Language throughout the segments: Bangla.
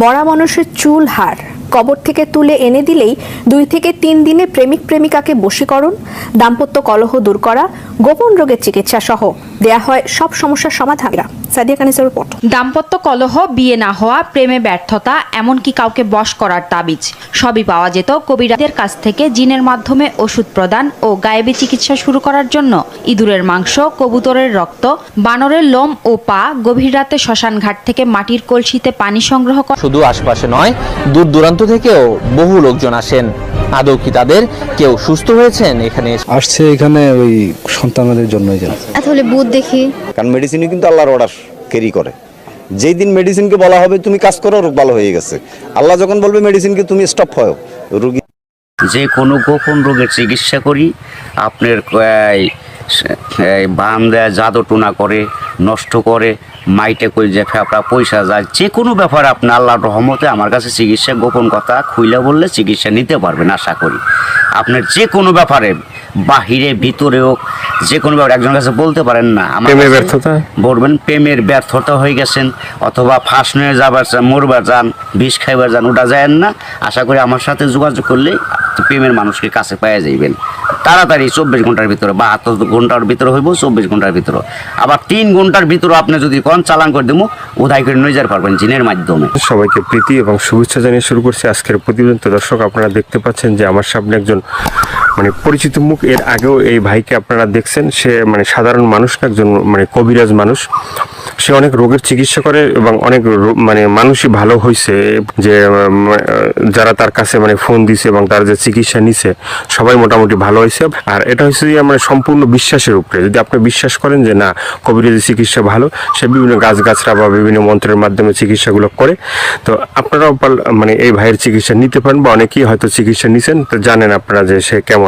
মরা মানুষের চুল হার। কবর থেকে তুলে এনে দিলেই দুই থেকে তিন দিনে প্রেমিক প্রেমিকাকে বশীকরণ দাম্পত্য কলহ দূর করা গোপন রোগের চিকিৎসা সহ দেয়া হয় সব সমস্যার সমাধান সাদিয়া কানিসের রিপোর্ট। দাম্পত্য কলহ বিয়ে না হওয়া প্রেমে ব্যর্থতা এমনকি কাউকে বশ করার তাবিজ। সবই পাওয়া যেত কবিরাজদের কাছ থেকে জিনের মাধ্যমে ওষুধ প্রদান ও গায়েবী চিকিৎসা শুরু করার জন্য। ইঁদুরের মাংস কবুতরের রক্ত বানরের লোম ও পা গভীর রাতে শ্মশান ঘাট থেকে মাটির কলসিতে পানি সংগ্রহ করা। শুধু আশপাশে নয় দূর দূরান্ত থেকেও বহু লোকজন আসেন। আদৌ কি তাদের কেউ সুস্থ হয়েছেন? এখানে আসছে এখানে ওই সন্তানদের জন্যই যেন। তাহলে বুধ দেখি। কারণ মেডিসিনই কিন্তু আল্লাহর অর্ডার ক্যারি করে। যেই দিন মেডিসিনকে বলা হবে তুমি কাজ করো রোগ ভালো হয়ে গেছে। আল্লাহ যখন বলবে মেডিসিনকে তুমি স্টপ হয় রুগী যে কোনো গোপন রোগের চিকিৎসা করি আপনার বান দেয় জাদু টুনা করে নষ্ট করে মাইটে করে যে ফেফড়া পয়সা যায় যে কোনো ব্যাপারে আপনি আল্লাহর রহমতে আমার কাছে চিকিৎসা গোপন কথা খুইলা বললে চিকিৎসা নিতে পারবেন আশা করি। আপনার যে কোনো ব্যাপারে বাহিরে ভিতরে হোক যে কোনো ব্যাপারে একজনের কাছে বলতে পারেন না। আমার ব্যর্থতা? বলবেন প্রেমের ব্যর্থতা হয়ে গেছেন অথবা ফাঁস নিয়ে যাবার চান মরবার যান বিষ খাইবার যান ওটা যায় না। আশা করি আমার সাথে যোগাযোগ করলে প্রেমের মানুষকে কাছে পাওয়া যাইবেন। তাড়াতাড়ি চব্বিশ ঘণ্টার ভিতরে বা বাহাত্তর ঘণ্টার ভিতরে হইব, চব্বিশ ঘণ্টার ভিতরে। আবার তিন ঘণ্টার ভিতরে আপনি যদি কন, চালান করে দেবো উদায় করে নিয়ে যেতে পারবেন জিনের মাধ্যমে। সবাইকে প্রীতি এবং শুভেচ্ছা জানিয়ে শুরু করছি আজকের প্রতিবেদন তো দর্শক, আপনারা দেখতে পাচ্ছেন যে আমার সামনে একজন মানে পরিচিত মুখ, এর আগেও এই ভাইকে আপনারা দেখছেন। সে মানে সাধারণ মানুষ না, একজন মানে কবিরাজ মানুষ। সে অনেক রোগের চিকিৎসা করে এবং অনেক মানে মানুষই ভালো হয়েছে যে যারা তার কাছে মানে ফোন দিছে এবং তার যে চিকিৎসা নিছে, সবাই মোটামুটি ভালো হয়েছে আর এটা হচ্ছে যে মানে সম্পূর্ণ বিশ্বাসের উপরে। যদি আপনি বিশ্বাস করেন যে, না কবিরাজি চিকিৎসা ভালো, সে বিভিন্ন গাছগাছরা বা বিভিন্ন মন্ত্রের মাধ্যমে চিকিৎসাগুলো করে। তো আপনারাও মানে এই ভাইয়ের চিকিৎসা নিতে পারেন বা অনেকেই হয়তো চিকিৎসা নিছেন। তো জানেন আপনারা যে সে কেমন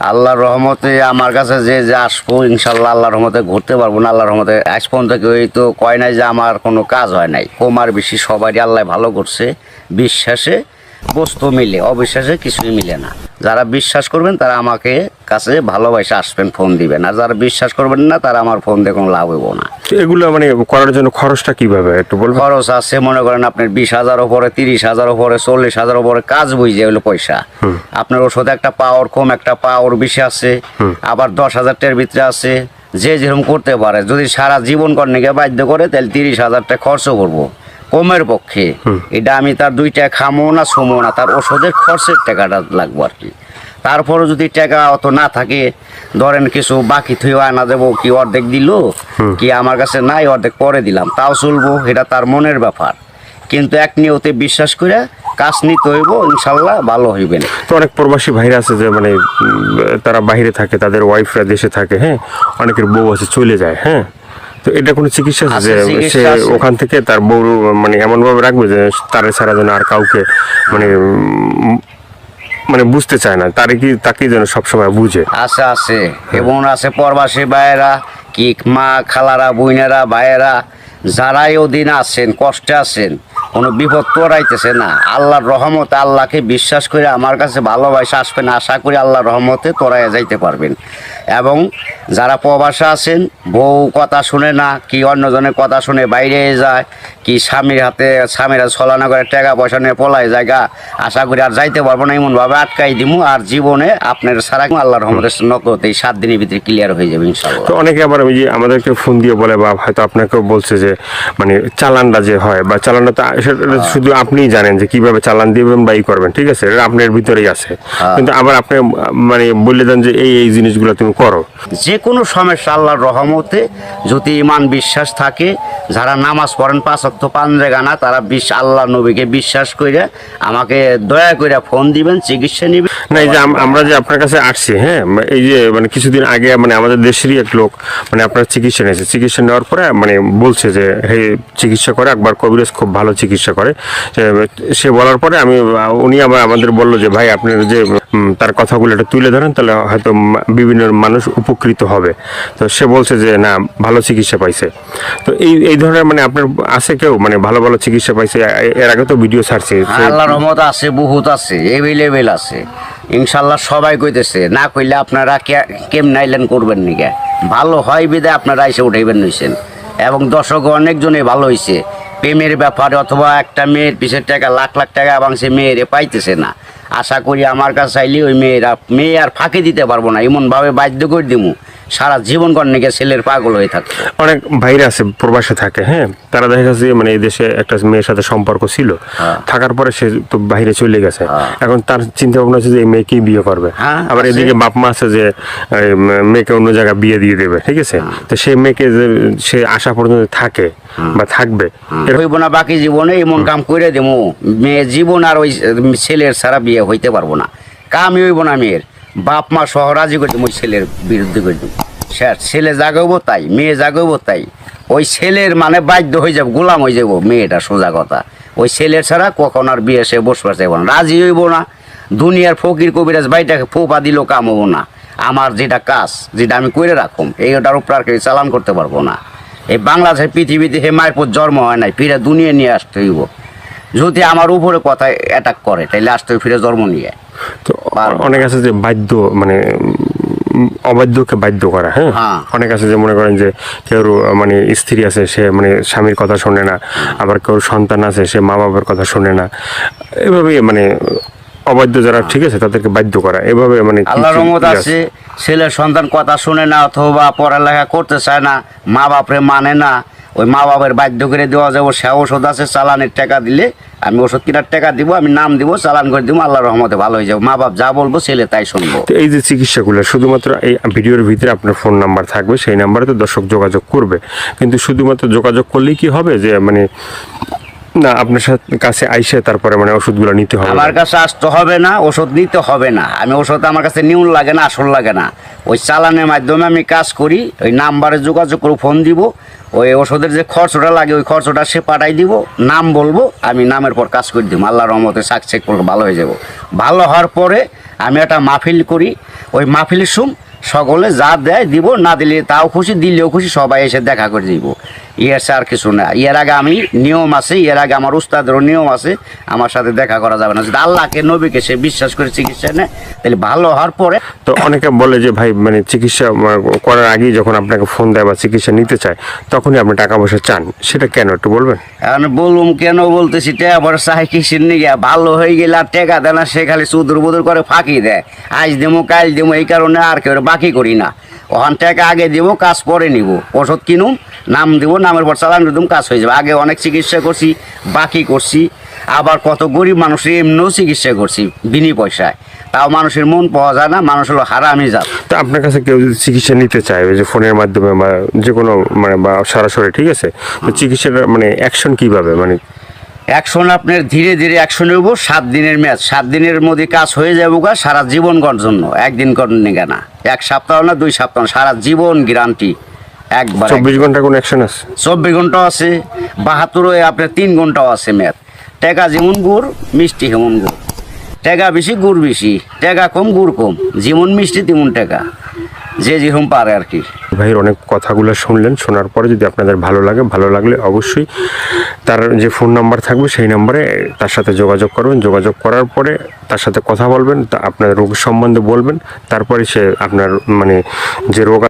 আল্লাহর রহমতে আমার কাছে যে যে আসব, ইনশাল্লাহ আল্লাহ রহমতে ঘুরতে পারব না, আল্লাহর রহমতে আজ পর্যন্ত কেউ তো কয় নাই যে আমার কোনো কাজ হয় নাই। কমার বেশি সবারই আল্লাহ ভালো করছে, বিশ্বাসে। বস্তু মিলে অবিশ্বাসে কিছুই মিলে না। যারা বিশ্বাস করবেন তারা আমাকে কাছে ভালোবাসে আসবেন ফোন দিবেন। আর যারা বিশ্বাস করবেন না তারা আমার ফোন দিয়ে কোনো লাভ হইব না। এগুলো মানে করার জন্য খরচটা কীভাবে একটু বলবেন? খরচ আছে মনে করেন আপনার বিশ হাজার উপরে তিরিশ হাজার ওপরে চল্লিশ হাজার উপরে কাজ বুঝে হলো পয়সা। আপনার ওষুধ একটা পাওয়ার কম একটা পাওয়ার বেশি আছে। আবার দশ হাজার টাকার ভিতরে আছে। যে যেরকম করতে পারে যদি সারা জীবন কর্ণীকে বাধ্য করে তাহলে তিরিশ হাজার টাকা খরচ করব। কমের পক্ষে। এটা আমি তার দুইটা খামো না সমো না তার ওষুধের খরচের টাকাটা লাগবো আর কি। তারপরে যদি টাকা অত না থাকে ধরেন কিছু বাকি থুয়ে আনা দেবো কি অর্ধেক দিল? কি আমার কাছে নাই অর্ধেক পরে দিলাম। তাও চলবো এটা তার মনের ব্যাপার। কিন্তু এক নিয়তে বিশ্বাস করে কাজ নিতে হইব ইনশাল্লাহ ভালো হইবেন তো অনেক প্রবাসী ভাইরা আছে যে মানে তারা বাইরে থাকে তাদের ওয়াইফরা দেশে থাকে হ্যাঁ? অনেকের বউ আছে চলে যায় হ্যাঁ? তো এটা কোনো চিকিৎসা আছে যে সে ওখান থেকে তার বউ মানে এমন ভাবে রাখবে যে তারে ছাড়া যেন আর কাউকে মানে মানে বুঝতে চায় না। তারে কি তাকে যেন সবসময় বুঝে। আছে আছে। এবং আছে প্রবাসী ভাইয়েরা কি মা খালারা বইনেরা ভাইয়েরা যারাই ওদিন আছেন কষ্টে আছেন কোনো বিপদ তোরাইতেছে না। আল্লাহর রহমতে আল্লাহকে বিশ্বাস করে আমার কাছে ভালোবাসা আসবেন আশা করি আল্লাহর রহমতে তোরাইয়া যাইতে পারবেন। এবং যারা প্রবাসে আছেন বউ কথা শুনে না কি অন্যজনের কথা শুনে বাইরে যায় কি স্বামীর হাতে স্বামীরা ছলানা করে টাকা পয়সা নিয়ে পলায় জায়গা আশা করি আর যাইতে পারব না এমনভাবে আটকাই দিমু আর জীবনে আপনার সারা আল্লাহ রহমতের নকত এই সাত দিনের ভিতরে ক্লিয়ার হয়ে যাবে ইনশাল্লাহ তো অনেকে আবার ওই যে আমাদেরকে ফোন দিয়ে বলে বা হয়তো আপনাকেও বলছে যে মানে চালানটা যে হয় বা চালানটা তো সেটা শুধু আপনিই জানেন যে কীভাবে চালান দিবেন বা ই করবেন ঠিক আছে? এটা আপনার ভিতরেই আছে। কিন্তু আবার আপনি মানে বলে দেন যে এই এই জিনিসগুলো তুমি করো। যে কোনো সমস্যা আল্লাহর রহমতে যদি ইমান বিশ্বাস থাকে যারা নামাজ পড়েন পাঁচ অক্ত পাঞ্জে গানা তারা বিশ আল্লাহ নবীকে বিশ্বাস করে আমাকে দয়া করে ফোন দিবেন চিকিৎসা নিবেন। না এই যে আমরা যে আপনার কাছে আসছি হ্যাঁ এই যে মানে কিছুদিন আগে মানে আমাদের দেশেরই এক লোক মানে আপনার চিকিৎসা নিয়েছে। চিকিৎসা নেওয়ার পরে মানে বলছে যে হে চিকিৎসা করে একবার কবিরাজ খুব ভালো চিকিৎসা করে। সে- বলার পরে আমি উনি আবার আমাদের বলল যে ভাই আপনার যে তার কথাগুলো একটু তুলে ধরেন, তাহলে হয়তো বিভিন্ন মানুষ উপকৃত হবে। তো সে বলছে যে, না, ভালো চিকিৎসা পাইছে। তো এই এই ধরনের মানে আপনার আছে কেউ? মানে ভালো ভালো চিকিৎসা পাইছে? এর আগে তো ভিডিও ছাড়ছে। আল্লাহ রহমত আছে, বহুত আছে এভেলেবেল আছে। ইনশাল্লাহ সবাই কইতেছে, না কইলে আপনারা কেমনে আইলেন করবেন নিকে ভালো হয় বিদায় আপনারা এসে উঠাইবেন নইছেন। এবং দর্শক অনেকজনে ভালো হয়েছে প্রেমের ব্যাপারে অথবা একটা মেয়ের পিছের টাকা, লাখ লাখ টাকা এবং সে মেয়েরে পাইতেছে না। আশা করি আমার কাছে চাইলে ওই মেয়েরা মেয়ে আর ফাঁকি দিতে পারব না। এমনভাবে বাধ্য করে দিমু। সারা জীবন কর্ণিকে ছেলের পাগল হয়ে থাকবে অনেক ভাইরা আছে প্রবাসে থাকে হ্যাঁ? তারা দেখা যাচ্ছে মানে এই দেশে একটা মেয়ের সাথে সম্পর্ক ছিল। থাকার পরে সে তো বাইরে চলে গেছে। এখন তার চিন্তা ভাবনা আছে যে এই মেয়েকেই বিয়ে করবে। হ্যাঁ, আবার এদিকে বাপ মা আছে যে মেয়েকে অন্য জায়গায় বিয়ে দিয়ে দেবে ঠিক আছে? তো সেই মেয়েকে যে সে আসা পর্যন্ত থাকে বা থাকবে। হইব না বাকি জীবনে এমন কাম করে দেবো। মেয়ে জীবন আর ওই ছেলের ছাড়া বিয়ে হইতে পারব না। কামই হইব না মেয়ের। বাপ মা সহ রাজি ওই ছেলের বিরুদ্ধে করে স্যার ছেলে জাগাবো তাই, মেয়ে জাগাবো তাই। ওই ছেলের মানে বাধ্য হয়ে যাব, গোলাম হয়ে যাব, মেয়েটা সোজা কথা। ওই ছেলের ছাড়া কখন আর বিয়ে সে বসবাস চাইব না, রাজি হইব না। দুনিয়ার ফকির কবিরাজ ভাইটাকে ফোপা দিল, কাম হব না। আমার যেটা কাজ, যেটা আমি করে রাখুম এইটার উপর আর কেউ চালান করতে পারব না। এই বাংলাদেশের পৃথিবীতে হে মায়ের পর জন্ম হয় নাই ফিরে দুনিয়া নিয়ে আসতে হইব। যদি আমার উপরে কথা অ্যাটাক করে তাহলে আসতে ফিরে জন্ম নিয়ে। তো অনেক আছে যে বাধ্য মানে অবাধ্যকে বাধ্য করা হ্যাঁ? হ্যাঁ। অনেক আছে যে মনে করেন যে কেউ মানে স্ত্রী আছে সে মানে স্বামীর কথা শোনে না আবার কেউ সন্তান আছে সে মা বাবার কথা শোনে না। এভাবে মানে অবাধ্য যারা ঠিক আছে তাদেরকে বাধ্য করা। এভাবে মানে আল্লাহ রহমত আছে ছেলের সন্তান কথা শুনে না অথবা পড়ালেখা করতে চায় না মা বাপরে মানে না ওই মা বাবার বাধ্য করে দেওয়া যাব সে ওষুধ আছে চালানের টাকা দিলে আমি ওষুধ কেনার টাকা দিব, আমি নাম দিব, চালান করে দিব আল্লাহ রহমতে ভালো হয়ে যাব। মা বাপ যা বলব ছেলে তাই শুনব। এই যে চিকিৎসাগুলো, শুধুমাত্র এই ভিডিওর ভিতরে আপনার ফোন নাম্বার থাকবে, সেই নাম্বারে তো দর্শক যোগাযোগ করবে। কিন্তু শুধুমাত্র যোগাযোগ করলেই কি হবে? যে মানে না, আপনার সাথে কাছে আইসে তারপরে মানে ওষুধগুলো নিতে হবে। আমার কাছে আসতে হবে না, ওষুধ নিতে হবে না। আমি ওষুধ আমার কাছে নিউন লাগে না, আসল লাগে না। ওই চালানের মাধ্যমে আমি কাজ করি, ওই নাম্বারে যোগাযোগ করে ফোন দিব, ওই ওষুধের যে খরচটা লাগে, ওই খরচটা সে পাঠাই দিব, নাম বলব, আমি নামের পর কাজ করে দিব। আল্লাহ রহমতে সাকসেস ভালো হয়ে যাব। ভালো হওয়ার পরে আমি একটা মাহফিল করি, ওই মাহফিলের সুম সকলে যা দেয় দিব না দিলে তাও খুশি দিলেও খুশি সবাই এসে দেখা করে দিব। ইয়ের সে আর কিছু না। এর আগে আমি নিয়ম আছে এর আগে আমার উস্তাদেরও নিয়ম আছে আমার সাথে দেখা করা যাবে না। যদি আল্লাহকে নবীকে সে বিশ্বাস করে চিকিৎসা নেয় তাহলে ভালো হওয়ার পরে তো অনেকে বলে যে ভাই মানে চিকিৎসা করার আগেই যখন আপনাকে ফোন দেয় বা চিকিৎসা নিতে চায় তখনই আপনি টাকা পয়সা চান। সেটা কেন একটু বলবেন? এখন বলুম কেন বলতেছি টাকা পরে চাই কিসের নিগে? ভালো হয়ে গেলে আর টাকা দেয় না সে খালি সুদুর বুদুর করে ফাঁকি দেয়। আজ দেবো কাল দেবো এই কারণে আর কেউ বাকি করি না। ওখান থেকে আগে দিব কাজ পরে নিব। ওষুধ কিনুম নাম দিব নামের পর চালান দিম কাজ হয়ে যাবে। আগে অনেক চিকিৎসা করছি বাকি করছি। আবার কত গরিব মানুষের এমনিও চিকিৎসা করছি বিনি পয়সায়। তাও মানুষের মন পাওয়া যায় না মানুষ হলো হারামি যাত তো আপনার কাছে কেউ যদি চিকিৎসা নিতে চায় যে ফোনের মাধ্যমে বা যে কোনো মানে বা সরাসরি ঠিক আছে? তো চিকিৎসার মানে অ্যাকশন কীভাবে? মানে অ্যাকশন আপনার ধীরে ধীরে অ্যাকশন নেব সাত দিনের ম্যাচ। সাত দিনের মধ্যে কাজ হয়ে যাব গা সারা জীবন করার জন্য। একদিন করেন নিগে না। এক সপ্তাহ না দুই সপ্তাহ সারা জীবন গ্যারান্টি। একবার চব্বিশ ঘণ্টা কোনো অ্যাকশন আছে? চব্বিশ ঘন্টাও আছে বাহাত্তর আপনার তিন ঘন্টাও আছে ম্যাথ টাকা যেমন গুড় মিষ্টি হেমন গুড়। টাকা বেশি গুড় বেশি। টাকা কম গুড় কম। যেমন মিষ্টি তেমন টাকা। যে যেরকম পারে আর কি। ভাইয়ের অনেক কথাগুলো শুনলেন, শোনার পরে যদি আপনাদের ভালো লাগে, ভালো লাগলে অবশ্যই তার যে ফোন নাম্বার থাকবে সেই নাম্বারে তার সাথে যোগাযোগ করবেন। যোগাযোগ করার পরে তার সাথে কথা বলবেন আপনার রোগ সম্বন্ধে বলবেন, তারপরে সে আপনার মানে যে রোগ